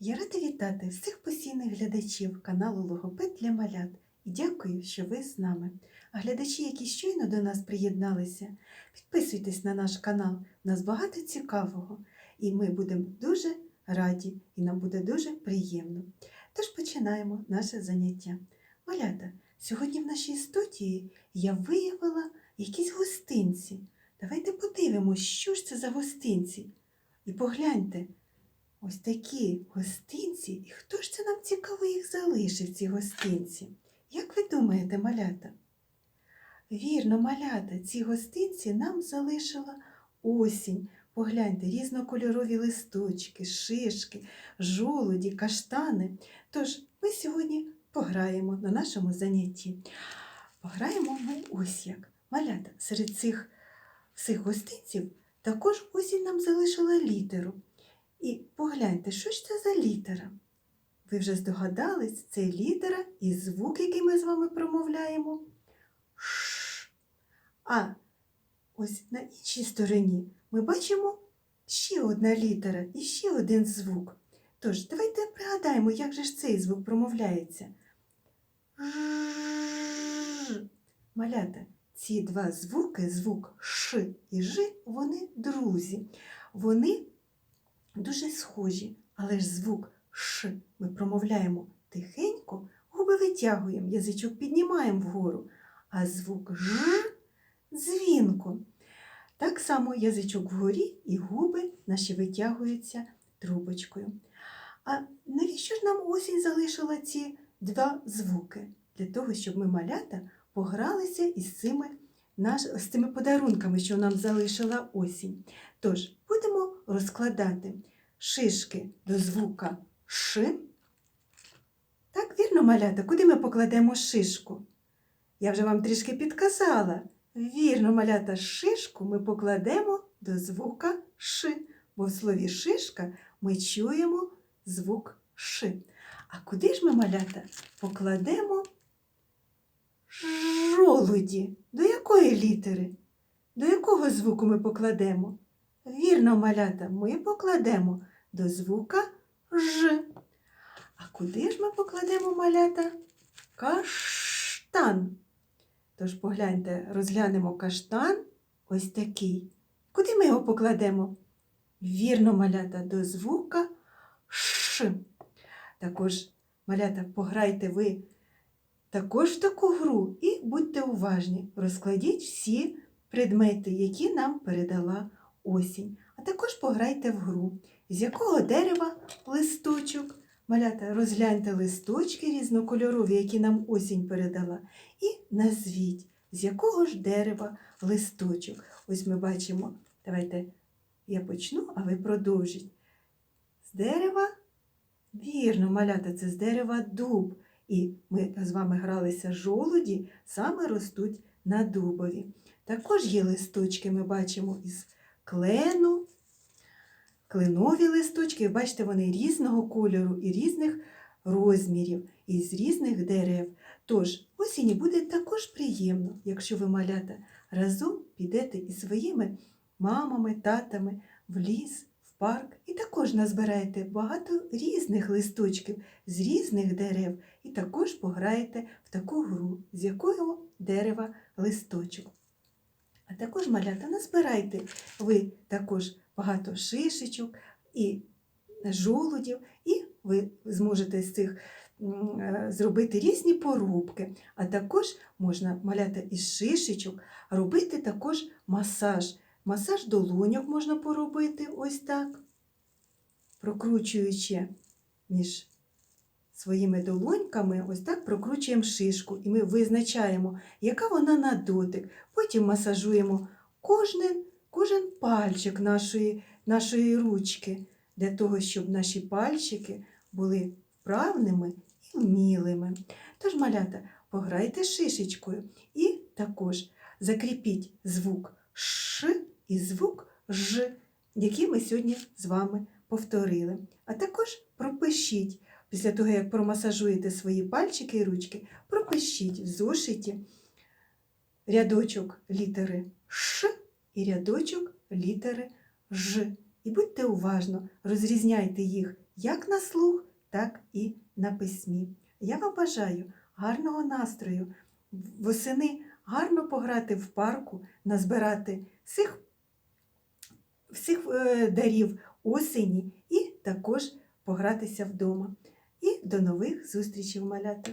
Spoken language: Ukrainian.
Я рада вітати всіх постійних глядачів каналу Логопед для малят і дякую, що ви з нами. А глядачі, які щойно до нас приєдналися, підписуйтесь на наш канал, у нас багато цікавого, і ми будемо дуже раді, і нам буде дуже приємно. Тож починаємо наше заняття. Малята, сьогодні в нашій студії я виявила якісь гостинці. Давайте подивимось, що ж це за гостинці. І погляньте, ось такі гостинці, і хто ж це нам цікаво їх залишив, ці гостинці? Як ви думаєте, малята? Вірно, малята, ці гостинці нам залишила осінь. Погляньте, різнокольорові листочки, шишки, жолуді, каштани. Тож ми сьогодні пограємо на нашому занятті. Пограємо ми ось як. Малята, серед цих всіх гостинців також осінь нам залишила літеру. І погляньте, що ж це за літера? Ви вже здогадались, це літера і звук, який ми з вами промовляємо. Ш. А ось на іншій стороні ми бачимо ще одна літера і ще один звук. Тож, давайте пригадаємо, як же ж цей звук промовляється. Ж. Малята, ці два звуки, звук Ш і Ж, вони друзі. Вони дуже схожі, але ж звук Ш ми промовляємо тихенько, губи витягуємо, язичок піднімаємо вгору, а звук Ж дзвінко. Так само язичок вгорі і губи наші витягуються трубочкою. А навіщо ж нам осінь залишила ці два звуки? Для того, щоб ми малята погралися із цими, наш, з цими подарунками, що нам залишила осінь. Тож, розкладати шишки до звука Ш. Так, вірно, малята, куди ми покладемо шишку? Я вже вам трішки підказала. Вірно, малята, шишку ми покладемо до звука Ш, бо в слові шишка ми чуємо звук Ш. А куди ж ми, малята, покладемо жолуді? До якої літери? До якого звуку ми покладемо? Вірно, малята, ми покладемо до звука Ж. А куди ж ми покладемо малята? Каштан. Тож погляньте, розглянемо каштан ось такий. Куди ми його покладемо? Вірно, малята, до звука Ш. Також, малята, пограйте ви також в таку гру і будьте уважні, розкладіть всі предмети, які нам передала осінь. А також пограйте в гру. З якого дерева листочок? Малята, розгляньте листочки різнокольорові, які нам осінь передала, і назвіть, з якого ж дерева листочок. Ось ми бачимо, давайте я почну, а ви продовжіть. З дерева, вірно, малята, це з дерева дуб. І ми з вами гралися жолуді, саме ростуть на дубові. Також є листочки, ми бачимо із клену, кленові листочки. Бачите, вони різного кольору і різних розмірів, і з різних дерев. Тож, осінні буде також приємно, якщо ви малята разом підете із своїми мамами, татами в ліс, в парк і також назбираєте багато різних листочків з різних дерев, і також пограєте в таку гру, з якого дерева листочок. А також малята назбирайте ви також багато шишечок і жолудів, і ви зможете з цих е, зробити різні порубки. А також можна маляти із шишечок, робити також масаж. Масаж долоньок можна поробити ось так, прокручуючи між своїми долоньками, ось так прокручуємо шишку, і ми визначаємо, яка вона на дотик. Потім масажуємо кожен, кожен пальчик нашої, нашої ручки, для того, щоб наші пальчики були вправними і вмілими. Тож, малята, пограйте шишечкою і також закріпіть звук Ш і звук Ж, який ми сьогодні з вами повторили. А також пропишіть, після того, як промасажуєте свої пальчики і ручки, пропишіть в зошиті рядочок літери Ш і рядочок літери Ж. І будьте уважно, розрізняйте їх як на слух, так і на письмі. Я вам бажаю гарного настрою, восени гарно пограти в парку, назбирати всіх, всіх е, дарів осені і також погратися вдома. І до нових зустрічей, малята!